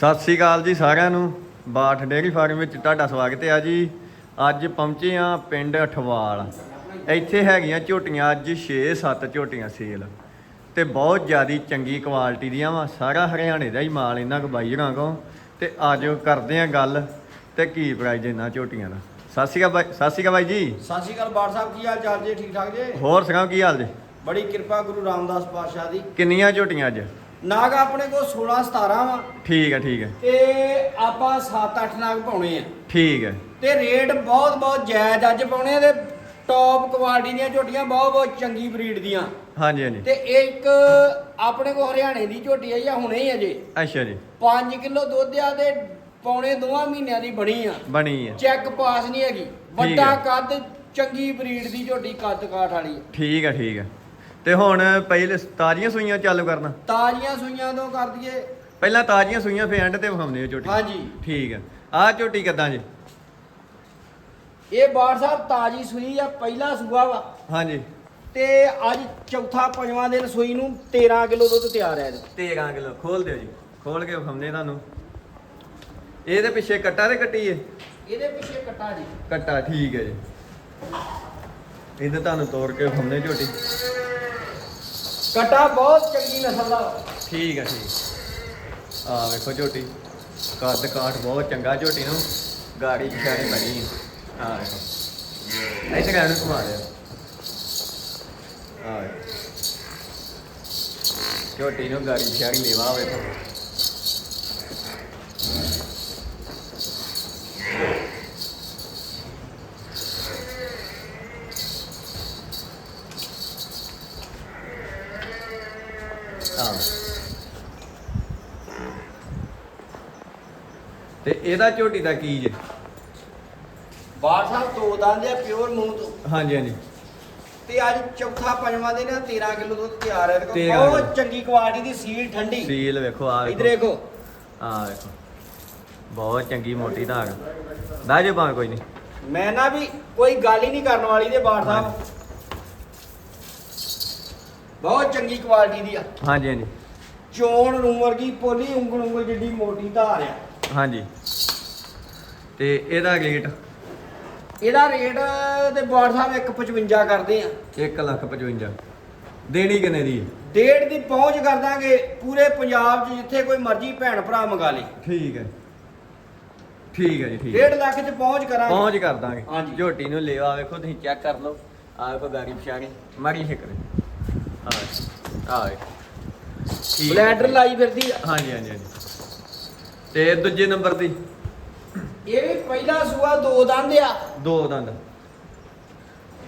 ਸਤਿ ਸ੍ਰੀ ਅਕਾਲ ਜੀ ਸਾਰਿਆਂ ਨੂੰ। ਬਾਠ ਡੇਅਰੀ ਫਾਰਮ ਵਿੱਚ ਤੁਹਾਡਾ ਸਵਾਗਤ ਹੈ ਜੀ। ਅੱਜ ਪਹੁੰਚੇ ਆ ਪਿੰਡ ਅਠਵਾਲ। ਇੱਥੇ ਹੈਗੀਆਂ ਝੋਟੀਆਂ ਅੱਜ 6-7 ਝੋਟੀਆਂ ਸੇਲ। ਤੇ ਬਹੁਤ ਜ਼ਿਆਦੀ ਚੰਗੀ ਕੁਆਲਿਟੀ ਦੀਆਂ ਵਾ। ਸਾਰਾ ਹਰਿਆਣੇ ਦਾ ਹੀ ਮਾਲ ਇਹਨਾਂ ਕੋ ਬਾਈ ਹੋਰਾਂ ਕੋ ਤੇ ਆਜੋ ਕਰਦੇ ਆ ਗੱਲ ਤੇ ਕੀ ਪ੍ਰਾਈਜ਼ ਇਹਨਾਂ ਝੋਟੀਆਂ ਦਾ। ਸਤਿ ਸ਼੍ਰੀ ਅਕਾਲ ਬਾਈ ਸਤਿ ਸ਼੍ਰੀ ਅਕਾਲ ਬਾਈ ਜੀ। ਸਤਿ ਸ਼੍ਰੀ ਅਕਾਲ ਬਾੜ ਸਾਹਿਬ ਕੀ ਹਾਲ ਚਾਲ ਜੀ? ਠੀਕ ਠਾਕ ਜੀ? ਹੋਰ ਸੁਣਾਓ ਕੀ ਹਾਲ ਜੀ? ਬੜੀ ਕਿਰਪਾ ਗੁਰੂ ਰਾਮਦਾਸ ਪਾਤਸ਼ਾਹ ਦੀ। ਕਿੰਨੀਆਂ ਝੋਟੀਆਂ ਅੱਜ? ਨਾਗ ਆਪਣੇ ਕੋਲ 16 17 ਵਾ। ਠੀਕ ਹੈ ਠੀਕ ਹੈ। ਤੇ ਆਪਾਂ 7-8 ਨਾਗ ਪਾਉਣੇ ਆ। ਠੀਕ ਹੈ। ਤੇ ਰੇਟ ਬਹੁਤ ਬਹੁਤ ਜਾਇਜ਼ ਅੱਜ ਪਾਉਣੇ ਆ ਤੇ ਟੌਪ ਕੁਆਲਿਟੀ ਦੀਆਂ ਝੋਟੀਆਂ ਬਹੁਤ ਬਹੁਤ ਚੰਗੀ ਬਰੀਡ ਦੀਆਂ। ਹਾਂਜੀ ਹਾਂਜੀ। ਤੇ ਇੱਕ ਆਪਣੇ ਕੋਲ ਹਰਿਆਣੇ ਦੀ ਝੋਟੀ ਆ ਹੁਣੇ ਹੀ ਅਜੇ ਅੱਛਾ ਜੀ। 5 ਕਿਲੋ ਦੁੱਧ ਆ ਤੇ ਪੌਣੇ ਦੋਵਾਂ ਮਹੀਨਿਆਂ ਦੀ ਬਣੀ ਆ। ਬਣੀ ਹੈ ਚੈੱਕ ਪਾਸ ਨਹੀਂ ਹੈਗੀ। ਵੱਡਾ ਕੱਦ ਚੰਗੀ ਬਰੀਡ ਦੀ ਝੋਟੀ ਕੱਦ ਕਾਠ ਵਾਲੀ ਆ। ਠੀਕ ਹੈ ਠੀਕ ਹੈ। ਤੇ ਹੁਣ ਪਹਿਲੇ ਤਾਜ਼ੀਆਂ ਸੂਈਆਂ ਚਾਲੂ ਕਰਨਾ। ਤਾਜ਼ੀਆਂ ਸੂਈਆਂ ਤੋਂ ਕਰ ਦਈਏ। ਪਹਿਲਾਂ ਤਾਜ਼ੀਆਂ ਸੂਈਆਂ ਫੇ ਐਂਡ ਤੇ ਵਿਖਾਉਂਦੇ ਹੋ ਝੋਟੀ। ਹਾਂਜੀ। ਠੀਕ ਹੈ ਆਹ ਝੋਟੀ ਕਿੱਦਾਂ ਜੀ? ਇਹ ਬਾੜ ਸਾਹਿਬ ਤਾਜੀ ਸੂਈ ਆ ਪਹਿਲਾ ਸੂਆ ਵਾ। ਹਾਂਜੀ। ਤੇ ਅੱਜ ਚੌਥਾ ਪੰਜਵਾਂ ਦਿਨ ਸੂਈ ਨੂੰ 13 ਕਿਲੋ ਦੁੱਧ ਤਿਆਰ ਹੈ। ਇਹਦੇ 13 ਕਿਲੋ ਖੋਲ ਦਿਓ ਜੀ। ਖੋਲ ਕੇ ਵਿਖਾਉਂਦੇ ਤੁਹਾਨੂੰ। ਇਹਦੇ ਪਿੱਛੇ ਕੱਟਾ ਤੇ ਕੱਟੀ ਏ? ਇਹਦੇ ਪਿੱਛੇ ਕੱਟਾ ਜੀ। ਕੱਟਾ ਠੀਕ ਹੈ ਜੀ। ਇਹਦੇ ਤੁਹਾਨੂੰ ਤੋੜ ਕੇ ਵਿਖਾਉਂਦੇ ਝੋਟੀ। ਕੱਟਾ ਬਹੁਤ ਚੰਗੀ ਨਸਲ ਦਾ। ਠੀਕ ਹੈ ਠੀਕ। ਆ ਵੇਖੋ ਝੋਟੀ, ਕੱਦ ਕਾਠ ਬਹੁਤ ਚੰਗਾ ਝੋਟੀ ਨੂੰ, ਗਾੜੀ ਪਿਛਾੜੀ ਬਣੀ। ਆ ਵੇਖੋ। ਇੱਥੇ ਕਹਿਣ ਨੂੰ ਘੁਮਾ ਦਿਓ ਆ ਝੋਟੀ ਨੂੰ ਗਾੜੀ ਪਿਛਾੜੀ ਲੈਵਾ ਵੇਖੋ। ਤੇ ਇਹਦਾ ਝੋਟੀ ਦਾ ਕੀ ਜੇ? ਬਾੜ ਸਾਹਿਬ ਦੋ ਦੰਦ ਆ ਪਿਓਰ ਮੂੰਹ ਤੋਂ। ਹਾਂਜੀ ਹਾਂਜੀ। ਤੇ ਅੱਜ ਚੌਥਾ ਪੰਜਵਾਂ ਦਿਨ ਆ 13 ਕਿਲੋ ਦੁੱਧ ਤਿਆਰ ਹੈ। ਇਹਦੇ ਕੋਲ। 13 ਕਿਲੋ। ਬਹੁਤ ਚੰਗੀ ਕੁਆਲਿਟੀ ਦੀ ਸੀਲ ਠੰਡੀ। ਸੀਲ ਵੇਖੋ ਆ ਇਧਰ ਵੇਖੋ। ਦੇਖੋ। ਆ ਵੇਖੋ। ਬਹੁਤ ਚੰਗੀ ਮੋਟੀ ਧਾਰ ਬਹਿ ਜਾਓ ਭਾਵੇਂ ਕੋਈ ਨਹੀਂ। ਮੈਂ ਨਾ ਵੀ ਕੋਈ ਗੱਲ ਹੀ ਨਹੀਂ ਕਰਨ ਵਾਲੀ ਦੇ ਬਾੜ ਸਾਹਿਬ। ਬਹੁਤ ਚੰਗੀ ਕੁਆਲਿਟੀ ਦੀ ਆ। ਹਾਂਜੀ ਹਾਂਜੀ। ਚੋਣ ਨੂੰ ਵਰਗੀ ਪੋਲੀ ਉਂਗਲ ਉਂਗਲ ਜਿੱਡੀ ਮੋਟੀ ਧਾਰ ਆ। ਹਾਂਜੀ। ਤੇ ਇਹਦਾ ਰੇਟ? ਇਹਦਾ ਰੇਟ ਤੇ ਬਾੜ ਸਾਹਿਬ 155 ਕਰਦੇ ਆ। 1 ਲੱਖ 55 ਦੇਣੀ ਕਿੰਨੇ ਦੀ? ਹੈ? ਡੇਢ ਦੀ ਪਹੁੰਚ ਕਰ ਦਾਂਗੇ ਪੂਰੇ ਪੰਜਾਬ 'ਚ ਜਿੱਥੇ ਕੋਈ ਮਰਜ਼ੀ ਭੈਣ ਭਰਾ ਮੰਗਾ ਲੇ। ਠੀਕ ਹੈ। ਠੀਕ ਹੈ ਜੀ ਠੀਕ ਹੈ। ਡੇਢ ਲੱਖ 'ਚ ਪਹੁੰਚ ਕਰਾਂਗੇ। ਪਹੁੰਚ ਕਰ ਦਾਂਗੇ। ਹਾਂਜੀ। ਝੋਟੀ ਨੂੰ ਲੈਵਾ ਵੇਖੋ ਤੁਸੀਂ ਚੈੱਕ ਕਰ ਲਓ। ਆ ਵੇਖੋ ਗਾੜੀ ਪਿਛਾਣੀ। ਮਾਰੀ ਛਿਕਰੇ ਆ ਆ ਵੇਖੋ। ਠੀਕ ਹੈ। ਬਲੈਡਰ ਲਾਈ ਫਿਰਦੀ ਆ। ਹਾਂਜੀ ਹਾਂਜੀ ਹਾਂਜੀ। ਤੇ ਦੂਜੇ ਨੰਬਰ ਦੀ? ਇਹ ਵੀ ਪਹਿਲਾ ਸੂਆ ਦੋ ਦੰਦ ਆ। ਦੋ ਦੰਦ।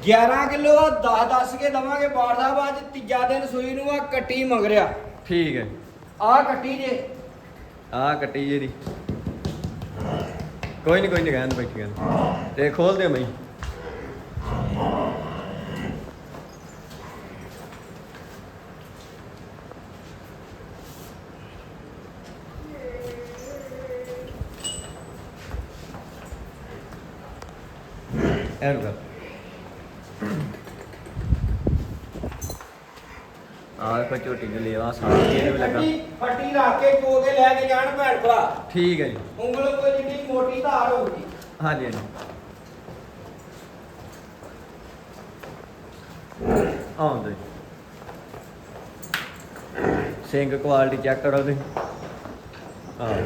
11 ਕਿਲੋ ਆ 10 10 ਕੇ ਦਵਾਂਗੇ ਬਾੜ ਸਾਹਿਬ ਅੱਜ ਤੀਜਾ ਦਿਨ ਸੂਈ ਨੂੰ ਆ ਕੱਟੀ ਮੰਗਰਿਆ ਠੀਕ ਹੈ। ਆ ਕੱਟੀ ਜੇ। ਆ ਕੱਟੀ ਜੀ ਦੀ। ਕੋਈ ਨਹੀਂ ਕੋਈ ਨਹੀਂ ਕਹਿਣ ਬੈਠੀ ਕਹਿਣ ਤੇ ਖੋਲ ਦਿਓ ਮਈ ਐਨ ਕਰ ਆ ਕੋ ਝੋਟੀ ਨੂੰ ਲੈਵਾ ਸਾਰੀ ਇਹਨੂੰ ਲੱਗਾ। ਕੱਟੀ ਫੱਟੀ ਰੱਖ ਕੇ ਚੋ ਕੇ ਲੈ ਕੇ ਜਾਣ ਭੈਣ ਭਰਾ। ਠੀਕ ਹੈ ਜੀ। ਉਂਗਲ ਕੋਈ ਜਿੱਡੀ ਮੋਟੀ ਧਾਰ ਹੋਊਗੀ। ਹਾਂਜੀ ਹਾਂਜੀ। ਆਉਂਦੇ ਸਿੰਘ ਕੁਆਲਿਟੀ ਚੈੱਕ ਕਰੋ ਤੁਸੀਂ। ਹਾਂ।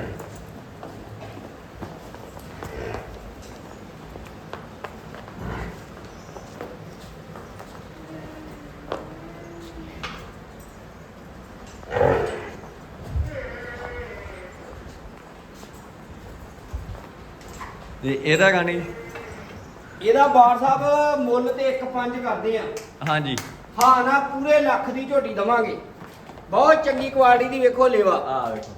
ਤੇ ਇਹਦਾ ਗਾਣੀ? ਇਹਦਾ ਬਾੜ ਸਾਹਿਬ ਮੁੱਲ ਤੇ 1.5 ਕਰਦੇ ਆ। ਹਾਂਜੀ। ਹਾਂ ਨਾ ਪੂਰੇ ਲੱਖ ਦੀ ਝੋਟੀ ਦਵਾਂਗੇ। ਬਹੁਤ ਚੰਗੀ ਕੁਆਲਿਟੀ ਦੀ ਵੇਖੋ ਲੇਵਾ। ਆ ਵੇਖੋ।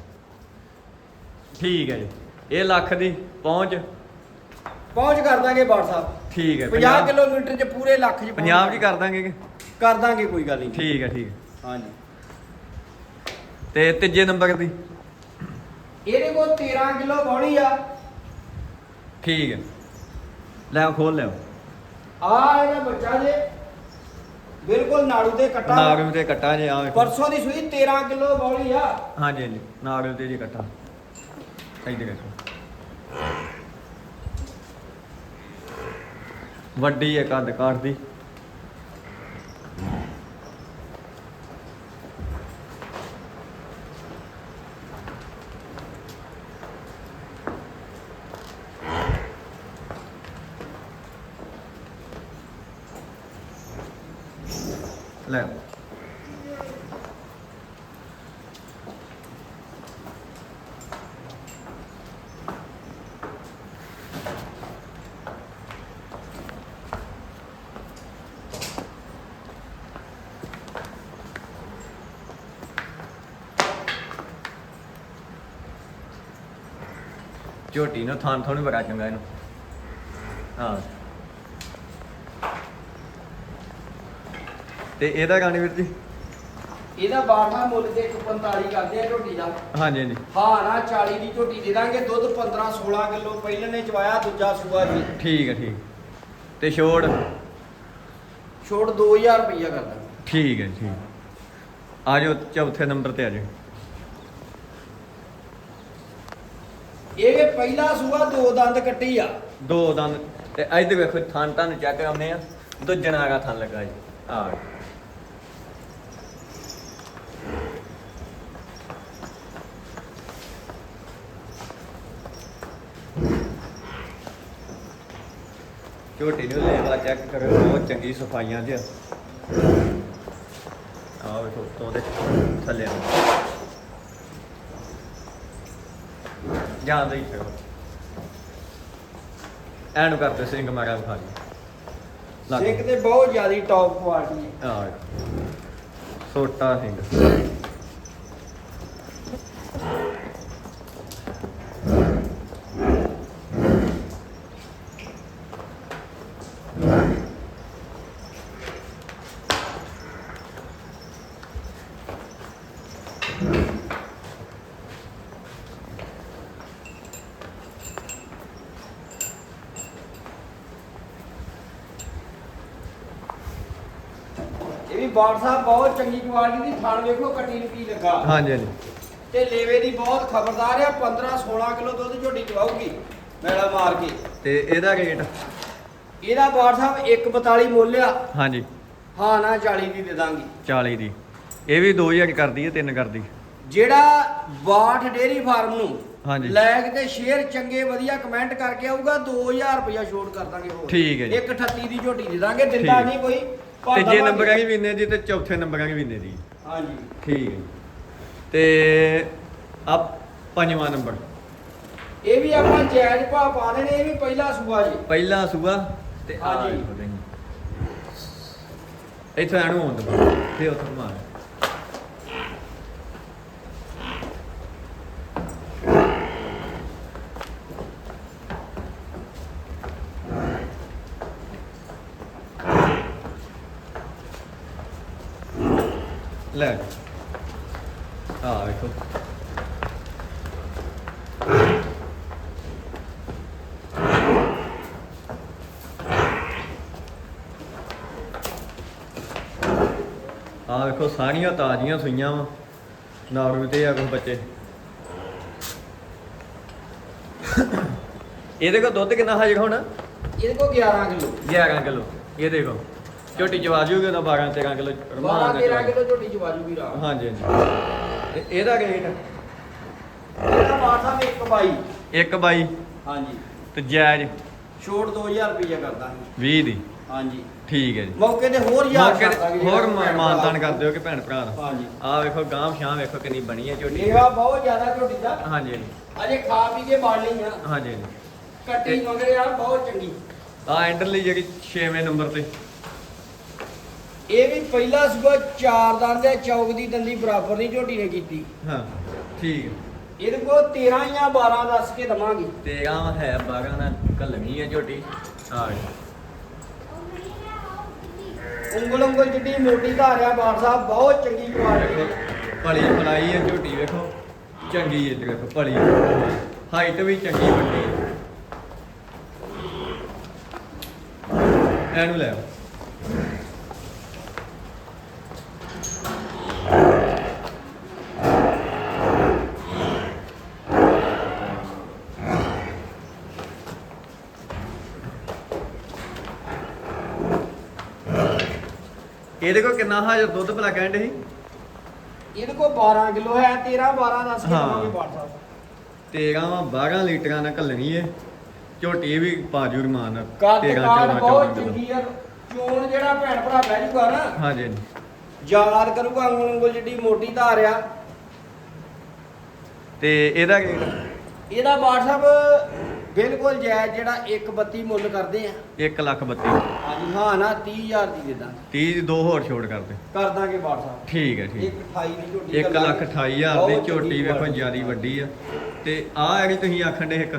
ਠੀਕ ਹੈ ਜੀ। ਇਹ ਲੱਖ ਦੀ ਪਹੁੰਚ? ਪਹੁੰਚ ਕਰ ਦਾਂਗੇ ਬਾੜ ਸਾਹਿਬ। ਠੀਕ ਹੈ 50 ਕਿਲੋਮੀਟਰ ਚ ਪੂਰੇ ਲੱਖ ਚ ਪੰਜਾਬ ਜੀ ਕਰ ਦਾਂਗੇ ਕਿ? ਕਰ ਦਾਂਗੇ ਕੋਈ ਗੱਲ ਨਹੀਂ। ਠੀਕ ਹੈ ਠੀਕ ਹੈ। ਹਾਂਜੀ। ਤੇ ਤੀਜੇ ਨੰਬਰ ਦੀ? ਇਹਦੇ ਕੋਲ 13 ਕਿਲੋ ਬੌਣੀ ਆ। ਠੀਕ ਹੈ। ਲੈ ਖੋਲ ਲਿਓ ਆ ਇਹਦਾ ਬੱਚਾ ਜੇ। ਬਿਲਕੁਲ ਨਾੜੂ ਤੇ ਕੱਟਾ। ਨਾਗਮ ਤੇ ਕੱਟਾ ਜੇ ਆ ਵੇਖੋ। ਪਰਸੋਂ ਦੀ ਸੂਈ 13 ਕਿਲੋ ਬੌਣੀ ਆ। ਹਾਂਜੀ ਹਾਂਜੀ। ਨਾਗਮ ਤੇ ਜੀ ਕੱਟਾ। ਇੱਧਰ ਦੇਖੋ। ਵੱਡੀ ਹੈ ਕੱਦ ਕਾਠ ਦੀ। ਲੈ ਝੋਟੀ ਨੂੰ ਥਾਂ ਥੋੜੀ ਬੜਾ ਚੰਗਾ ਇਹਨੂੰ ਤੇ ਇਹਦਾ ਗਾਣੀ ਵੀਰ ਜੀ? ਇਹਦਾ ਬਾਠਾ ਮੁੱਲ ਤੇ 145 ਕਰਦੇ ਆ ਝੋਟੀ ਦਾ। ਹਾਂਜੀ ਹਾਂਜੀ। ਹਾਂ ਨਾ 40 ਦੀ ਝੋਟੀ ਦੇ ਦਾਂਗੇ ਦੁੱਧ 15 16 ਕਿਲੋ ਪਹਿਲਾਂ ਨੇ ਚਵਾਇਆ ਦੂਜਾ ਸੂਆ ਜੀ ਠੀਕ ਹੈ ਠੀਕ। ਤੇ ਛੋੜ? ਛੋੜ 2000 ਰੁਪਈਆ ਕਰ ਦਾਂਗੇ ਠੀਕ ਹੈ ਠੀਕ। ਆ ਜਾਓ ਚੌਥੇ ਨੰਬਰ ਤੇ ਆ ਜਾਓ। ਇਹ ਪਹਿਲਾ ਸੂਆ ਦੋ ਦੰਦ ਕੱਟੀ ਆ। ਦੋ ਦੰਦ। ਤੇ ਇੱਧਰ ਵੇਖੋ ਥਾਂ ਤਾਂ ਚੈੱਕ ਆਉਂਦੇ ਆ। ਦੁੱਜਣਾ ਹੈਗਾ ਥਾਂ ਲੱਗਾ ਜੀ। ਆ ਝੋਟੀ ਨੂੰ ਲੇਵਾ ਚੈੱਕ ਕਰੋ ਬਹੁਤ ਚੰਗੀ ਸਫਾਈਆਂ 'ਚ ਆ ਵੇਖੋ ਤੋਂ ਦੇ ਥੱਲੇ ਆ ਜਾਂਦੇ ਹੀ ਫਿਰੋ। ਐਨੂੰ ਕਰਦੇ ਸਿੰਘ ਮਾਰਾ ਵਿਖਾ ਲਈ ਸਿੱਖ ਤੇ ਬਹੁਤ ਜ਼ਿਆਦੀ ਟੌਪ ਕੁਆਲਿਟੀ ਹੈ। ਆ ਸੋਟਾ ਸਿੰਘ। ਬਾੜ ਸਾਹਿਬ ਬਹੁਤ ਚੰਗੀ ਕੁਆਲਿਟੀ ਦੀ ਥਣ ਵੇਖੋ ਕੱਟੀ ਨੂੰ ਕੀ ਲੱਗਾ। ਹਾਂਜੀ ਹਾਂਜੀ। ਤੇ ਲੇਵੇ ਦੀ ਬਹੁਤ ਖਬਰਦਾਰ ਆ 15 16 ਕਿਲੋ ਦੁੱਧ ਝੋਟੀ ਚਵਾਉਗੀ ਮੇਲਾ ਮਾਰ ਕੇ। ਤੇ ਇਹਦਾ ਰੇਟ? ਇਹਦਾ ਬਾੜ ਸਾਹਿਬ 142 ਮੁੱਲ ਆ। ਹਾਂਜੀ। ਹਾਂ ਨਾ 40 ਦੀ ਦੇ ਦਾਂਗੇ। 40 ਦੀ। ਇਹ ਵੀ 2000 ਕਰਦੀ ਹੈ ਤਿੰਨ ਕਰਦੀ। ਜਿਹੜਾ ਬਾਠ ਡੇਰੀ ਫਾਰਮ ਨੂੰ ਹਾਂਜੀ। ਲਾਇਕ ਤੇ ਸ਼ੇਅਰ ਚੰਗੇ ਵਧੀਆ ਕਮੈਂਟ ਕਰਕੇ ਆਊਗਾ 2000 ਰੁਪਇਆ ਛੋਟ ਕਰ ਦਾਂਗੇ ਹੋਰ। ਠੀਕ ਹੈ ਜੀ। 138 ਦੀ ਝੋਟੀ ਦੇ ਦਾਂਗੇ ਦਿੰਦਾ। ਨਹੀਂ ਕੋਈ। ਤੇ ਪਰ ਜੇ ਦਵਾਂਗੇ। ਨੰਬਰ ਹੈਗੀ ਵੀਨੇ ਦੀ ਤੇ ਚੌਥੇ ਨੰਬਰ ਹੈਗੀ ਵੀਨੇ ਦੀ। ਹਾਂਜੀ। ਠੀਕ ਹੈ। ਤੇ ਆ ਪੰਜਵਾਂ ਨੰਬਰ। ਇਹ ਵੀ ਆਪਾਂ ਜਾਇਜ਼ ਭਾਅ ਪਾ ਦੇਣੇ ਇਹ ਵੀ ਪਹਿਲਾ ਸੂਆ ਜੀ। ਪਹਿਲਾ ਸੂਆ ਤੇ ਆ ਹਾਂਜੀ। ਇੱਥੇ ਆਣੂ ਹੁੰਦਾ ਤੇ ਉੱਥੇ ਮਾਰ ਲੈ ਆ ਵੇਖੋ ਆ ਵੇਖੋ ਸਾਰੀਆਂ ਤਾਜ਼ੀਆਂ ਸੂਈਆਂ ਵਾ। ਨਾੜੂ ਤੇ ਆ ਕੁਝ ਬੱਚੇ। ਇਹਦੇ ਕੋਲ ਦੁੱਧ ਕਿੰਨਾ ਹਾਜ਼ਰ ਹੁਣ? ਇਹਦੇ ਕੋਲ 11 ਕਿਲੋ। 11 ਕਿਲੋ। ਇਹ ਦੇਖੋ ਝੋਟੀ ਚਵਾ ਜੂਗੀ ਉਹਦਾ 12 13 ਕਿਲੋ 12 13 ਕਿਲੋ ਝੋਟੀ ਚਵਾ ਜੂਗੀ ਰਾਤ ਹਾਂਜੀ ਹਾਂਜੀ। ਤੇ ਇਹਦਾ ਰੇਟ? ਇਹਦਾ ਬਾਈ। ਇੱਕ ਬਾਈ। ਹਾਂਜੀ। ਤੇ ਜਾਇਜ਼ ਛੋਟ 2000 ਰੁਪਇਆ ਕਰ ਦਾਂਗੇ 20 ਦੀ। ਹਾਂਜੀ। ਠੀਕ ਹੈ ਜੀ। ਮੌਕੇ ਤੇ ਹੋਰ ਯਾਰ ਮੌਕੇ ਤੇ ਹੋਰ ਮਾਨਤਾਨ ਕਰ ਦਿਓ ਕਿ ਭੈਣ ਭਰਾ ਦਾ ਹਾਂਜੀ। ਆ ਵੇਖੋ ਗਾਂਵ ਸ਼ਾਂ ਵੇਖੋ ਕਿੰਨੀ ਬਣੀ ਹੈ ਝੋਟੀ। ਮੇਵਾ ਬਹੁਤ ਜ਼ਿਆਦਾ ਝੋਟੀ ਦਾ। ਹਾਂਜੀ ਅਜੇ ਖਾ ਪੀ ਕੇ ਬਾੜ ਲਈ ਆ। ਹਾਂਜੀ ਕੱਟੀ ਮਗਰ ਯਾਰ ਬਹੁਤ ਚੰਗੀ। ਆ ਐਂਡਰਲੀ ਜਿਹੜੀ 6ਵੇਂ ਨੰਬਰ ਤੇ। ਇਹ ਵੀ ਪਹਿਲਾ ਸੂਬਾ ਚਾਰ ਦੰਦ ਦੇ ਚੌਕ ਦੀ ਦੰਦੀ ਬਰਾਬਰ ਦੀ ਝੋਟੀ ਨੇ ਕੀਤੀ। ਹਾਂ ਠੀਕ ਹੈ। ਇਹਦੇ ਕੋਲ 13 ਜਾਂ 12 ਦੱਸ ਕੇ ਦਵਾਂਗੇ। ਤੇ ਗਾਂ ਹੈ 12 ਨਾਲ ਕੱਲਣੀ ਹੈ ਝੋਟੀ। ਆ ਉਂਗਲ ਉਂਗਲ ਜਿੱਡੀ ਮੋਟੀ ਧਾਰਿਆ ਆ ਸਾਹਿਬ, ਬਹੁਤ ਚੰਗੀ ਕੁਆਲਿਟੀ ਭਲੀ ਪਲਾਈ ਹੈ ਝੋਟੀ ਵੇਖੋ ਚੰਗੀ ਹੈ ਵੇਖੋ ਪਲੀ ਹਾਈਟ ਵੀ ਚੰਗੀ ਵੱਡੀ ਐਨੂੰ ਲੈ ਆਓ। ਇਹਦੇ ਕੋਲ ਕਿੰਨਾ ਹਾਜ਼ਰ ਦੁੱਧ ਭਲਾ ਕਹਿੰਦੇ ਸੀ ਇਹਦੇ ਕੋਲ 12 ਕਿਲੋ ਹੈ 13 12 ਦੱਸ ਕੇ ਹਾਂ। ਦਵਾਂਗੇ ਬਾੜ ਸਾਹਿਬ 13 ਵਾ 12 ਲੀਟਰਾਂ ਨਾਲ ਘੱਲਣੀ ਏ। ਝੋਟੀ ਵੀ ਪਾਜੂ ਰਮਾਨ ਕੱਦ 13 ਕਾਠ 14 ਬਹੁਤ 14 ਕਿਲੋ। ਚੰਗੀ ਆ। ਚੋਣ ਜਿਹੜਾ ਭੈਣ ਭਰਾ ਬਹਿ ਜੂਗਾ ਨਾ ਹਾਂਜੀ। ਯਾਦ ਕਰੂਗਾ ਉਂਗਲ ਉਂਗਲ ਜਿੱਡੀ ਮੋਟੀ ਧਾਰ ਆ। ਤੇ ਇਹਦਾ ਰੇਟ ਇਹਦਾ ਸਾਹਿਬ ਬਿਲਕੁਲ ਜਾਇਜ਼ ਜਿਹੜਾ 132 ਮੁੱਲ ਕਰਦੇ ਆ। 1 ਲੱਖ 32 ਹਾਂਜੀ ਹਾਂ ਨਾ 30000 ਦੀ ਦੇ ਦਾਂਗੇ। 30 ਦੀ ਦੋ ਹੋਰ ਛੋੜ ਕਰਦੇ ਕਰ ਦਾਂਗੇ ਸਾਹਿਬ ਠੀਕ ਹੈ ਠੀਕ। ਇੱਕ 28 ਦੀ ਝੋਟੀ 1 ਲੱਖ 28 ਹਜ਼ਾਰ ਦੀ ਬਹੁਤ ਝੋਟੀ ਵੇਖੋ। ਜਿਆਦੀ ਵੱਡੀ ਆ। ਤੇ ਆਹ ਜਿਹੜੀ ਤੁਸੀਂ ਆਖਣ ਦੇ ਇੱਕ।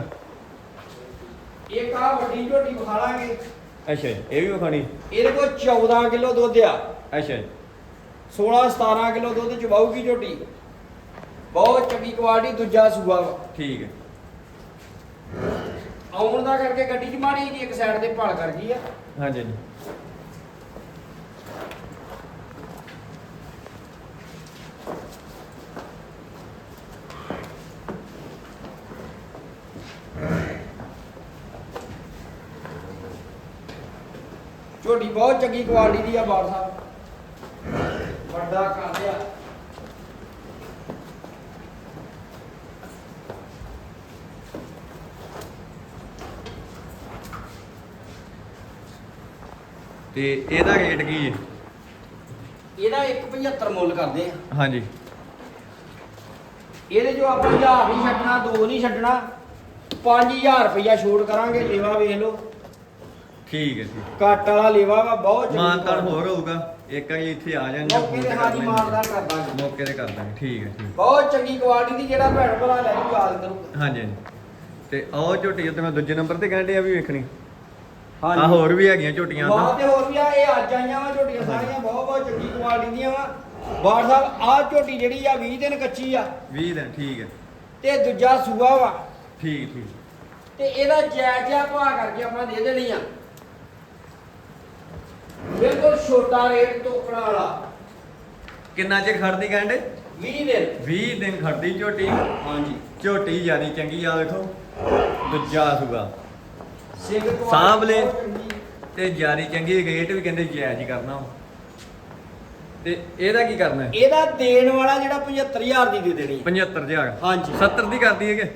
ਇੱਕ ਆ ਵੱਡੀ ਝੋਟੀ ਵਿਖਾ ਲਾਂਗੇ। ਅੱਛਾ ਇਹ ਵੀ ਵਿਖਾਣੀ ਇਹਦੇ ਕੋਲ 14 ਕਿਲੋ ਦੁੱਧ ਆ। ਅੱਛਾ। ਜੀ, 16 17 ਕਿਲੋ ਦੁੱਧ ਚਵਾਊਗੀ ਝੋਟੀ। ਬਹੁਤ ਚੰਗੀ ਕੁਆਲਿਟੀ ਦੂਜਾ ਸੂਆ। ਠੀਕ ਹੈ। ਆਉਣ ਦਾ ਕਰਕੇ ਗੱਡੀ 'ਚ ਮਾੜੀ ਜੀ ਇੱਕ ਸਾਈਡ ਤੇ ਭਲ ਕਰ ਗਈ ਆ। ਹਾਂਜੀ ਜੀ ਝੋਟੀ ਬਹੁਤ ਚੰਗੀ ਕੁਆਲਿਟੀ ਦੀ ਆ ਬਾੜ ਸਾਹਿਬ। ਵੱਡਾ ਕੱਦ ਆ ਤੇ ਇਹਦਾ ਰੇਟ ਕੀ ਹੈ? ਇਹਦਾ 175 ਮੁੱਲ ਕਰਦੇ ਆ। ਹਾਂਜੀ। ਇਹਦੇ ਜੋ ਆਪਾਂ 1000 ਨਹੀਂ ਛੱਡਣਾ ਦੋ ਨਹੀਂ ਛੱਡਣਾ 5000 ਰੁਪਇਆ ਛੋੜ ਕਰਾਂਗੇ ਲੇਵਾ ਵੇਖ ਲਓ। ਠੀਕ ਹੈ ਜੀ। ਕੱਟ ਵਾਲਾ ਲੇਵਾ ਵਾ ਬਹੁਤ ਮਾਨਤਾਨ। ਹੋਰ ਹੋਊਗਾ। ਇੱਕ ਵਾਰੀ ਇੱਥੇ ਆ ਜਾਂਦੇ ਮੌਕੇ ਤੇ ਹਾਜੀ ਕਰ ਦਾਂਗੇ। ਮੌਕੇ ਤੇ ਕਰ ਦਾਂਗੇ ਠੀਕ ਹੈ ਠੀਕ। ਬਹੁਤ ਚੰਗੀ ਕੁਆਲਿਟੀ ਦੀ ਜਿਹੜਾ ਭੈਣ ਭਰਾ ਲੈ ਜੂ ਯਾਦ ਕਰੂਗਾ ਹਾਂਜੀ ਹਾਂਜੀ। ਤੇ ਉਹ ਝੋਟੀ ਉੱਤੇ ਮੈਂ ਦੂਜੇ ਨੰਬਰ ਤੇ ਕਹਿੰਦੇ ਆ ਵੀ ਵੇਖਣੀ। ਆ ਹੋਰ ਵੀ ਹੈਗੀਆਂ ਝੋਟੀਆਂ ਬਹੁਤ ਤਾਂ ਤੇ ਹੋਰ ਵੀ ਆ ਇਹ ਅੱਜ ਆਈਆਂ ਵਾ ਝੋਟੀਆਂ ਸਾਰੀਆਂ ਬਹੁਤ ਬਹੁਤ ਚੰਗੀ ਕੁਆਲਿਟੀ ਦੀਆਂ ਵਾ। ਬਾੜ ਸਾਹਿਬ ਆਹ ਝੋਟੀ ਜਿਹੜੀ ਆ 20 ਦਿਨ ਕੱਚੀ ਆ। 20 ਦਿਨ ਠੀਕ ਹੈ। ਤੇ ਦੂਜਾ ਸੂਆ ਵਾ। ਠੀਕ ਠੀਕ। ਤੇ ਇਹਦਾ ਜਾਇਜ਼ ਜਿਹਾ ਭਾਅ ਕਰਕੇ ਆਪਾਂ ਦੇ ਦੇਣੀ ਆ। ਬਿਲਕੁਲ ਛੋਟਾ ਰੇਟ ਟੋਕਣਾ ਵਾਲਾ। ਕਿੰਨਾ ਚਿਰ ਖੜਦੀ ਕਹਿੰਦੇ? 20 ਦਿਨ। 20 ਦਿਨ ਖੜਦੀ ਝੋਟੀ। ਹਾਂਜੀ। ਝੋਟੀ ਜਿਆਦੀ ਚੰਗੀ ਆ ਵੇਖੋ। ਦੂਜਾ ਸੁਗਾ ਕੁਆਲਿਟੀ ਸਾਂਭ ਲੈ। ਤੇ ਜਿਆਦੀ ਚੰਗੀ ਰੇਟ ਵੀ ਕਹਿੰਦੇ ਜਾਇਜ਼ ਹੀ ਕਰਨਾ ਵਾ। ਤੇ ਇਹਦਾ ਕੀ ਕਰਨਾ ਹੈ? ਇਹਦਾ ਦੇਣ ਵਾਲਾ ਜਿਹੜਾ 75000 ਦੀ ਦੇ ਦੇਣੀ ਆ। 75000 ਹਾਂਜੀ। 70 ਦੀ ਕਰਦੀ ਹੈਗੇ?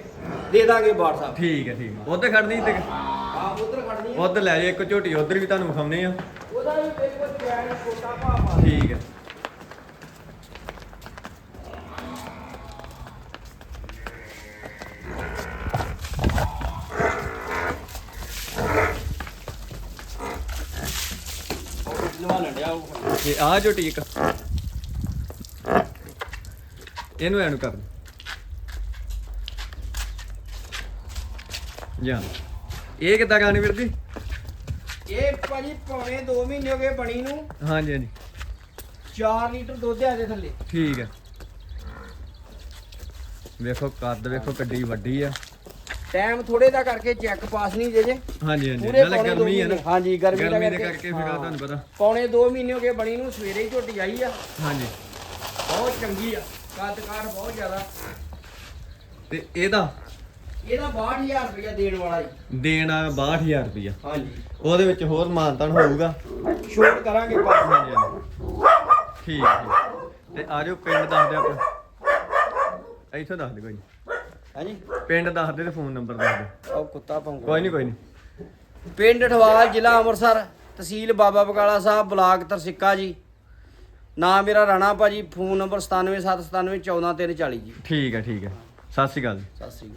ਦੇ ਦਾਂਗੇ ਬਾੜ ਸਾਹਿਬ। ਠੀਕ ਹੈ ਠੀਕ ਉਹਦੇ ਖੜਨੀ ਤੇ ਆ ਉਧਰ ਖੜਨੀ ਉਧਰ ਲੈ ਜਾਓ ਇੱਕ ਝੋਟੀ ਉਧਰ ਵੀ ਤੁਹਾਨੂੰ ਵਿਖਾਉਣੀ ਆ ਉਹਦਾ ਵੀ ਬਿਲਕੁਲ ਜਾਇਜ਼ ਛੋਟਾ ਭਾਅ ਪਾ ਠੀਕ ਹੈ। ਤੇ ਆ ਝੋਟੀ ਇੱਕ ਇਹਨੂੰ ਐਨੂੰ ਕਰ ਜਾ। ਇਹ ਕਿੱਦਾਂ ਗਾਣੀ ਵੀਰ ਜੀ? ਇਹ ਭਾਜੀ ਪੌਣੇ 2 ਮਹੀਨੇ ਹੋ ਗਏ ਬਣੀ ਨੂੰ। ਹਾਂਜੀ ਹਾਂਜੀ। 4 ਲੀਟਰ ਦੁੱਧ ਆ ਦੇ ਥੱਲੇ। ਠੀਕ ਹੈ। ਵੇਖੋ ਕੱਦ ਵੇਖੋ ਕਿੱਡੀ ਵੱਡੀ ਆ। ਟਾਈਮ ਥੋੜੇ ਦਾ ਕਰਕੇ ਚੈੱਕ ਪਾਸ ਨਹੀਂ ਜੇ ਜੇ। ਹਾਂਜੀ ਹਾਂਜੀ। ਪੂਰੇ ਨਾਲੇ ਪੌਣੇ ਦੋ ਗਰਮੀ ਹੈ ਨਾ। ਮਹੀਨੇ। ਹਾਂਜੀ, ਗਰਮੀ ਦਾ ਗਰਮੀ ਦੇ ਕਰਕੇ। ਫਿਰ ਹਾਂ। ਤੁਹਾਨੂੰ ਪਤਾ। ਪੌਣੇ 2 ਮਹੀਨੇ ਹੋ ਗਏ ਬਣੀ ਨੂੰ ਸਵੇਰੇ ਹੀ ਝੋਟੀ ਆਈ ਆ। ਹਾਂਜੀ। ਬਹੁਤ ਚੰਗੀ ਆ। ਕੱਦ ਕਾਠ ਬਹੁਤ ਜ਼ਿਆਦਾ। ਤੇ ਇਹਦਾ? ਇਹਦਾ 62000 ਰੁਪਇਆ ਦੇਣ ਵਾਲਾ ਜੀ। ਦੇਣਾ 62000 ਰੁਪਇਆ। ਹਾਂਜੀ। ਉਹਦੇ ਵਿੱਚ ਹੋਰ ਮਾਨਤਾਨ ਹੋਊਗਾ? ਛੋਟ ਕਰਾਂਗੇ ਪਾਸ ਹਾਂਜੀ ਹਾਂਜੀ। ਠੀਕ ਹੈ। ਤੇ ਆ ਜਾਓ ਪਿੰਡ ਦੱਸ ਦਿਓ ਆਪਣਾ ਇੱਥੋਂ ਦੱਸ ਦਿਓ ਕੋਈ। ਨਹੀਂ ਹਾਂਜੀ? ਪਿੰਡ ਦੱਸ ਦਿਓ ਤੇ ਫੋਨ ਨੰਬਰ ਦੱਸ ਦਿਓ ਉਹ ਕੁੱਤਾ ਭੌਂਕਦਾ। ਕੋਈ ਨਹੀਂ ਕੋਈ ਨਹੀਂ ਪਿੰਡ ਠਵਾਲ ਜ਼ਿਲ੍ਹਾ ਅੰਮ੍ਰਿਤਸਰ ਤਹਿਸੀਲ ਬਾਬਾ ਬਕਾਲਾ ਸਾਹਿਬ ਬਲਾਕ ਤਰਸਿੱਕਾ ਜੀ। ਨਾਮ ਮੇਰਾ ਰਾਣਾ ਭਾਜੀ ਫੋਨ ਨੰਬਰ 9779714340 ਜੀ। ਠੀਕ ਹੈ ਠੀਕ ਹੈ। ਸਤਿ ਸ਼੍ਰੀ ਅਕਾਲ ਜੀ। ਸਤਿ ਸ੍ਰੀ ਅਕਾਲ।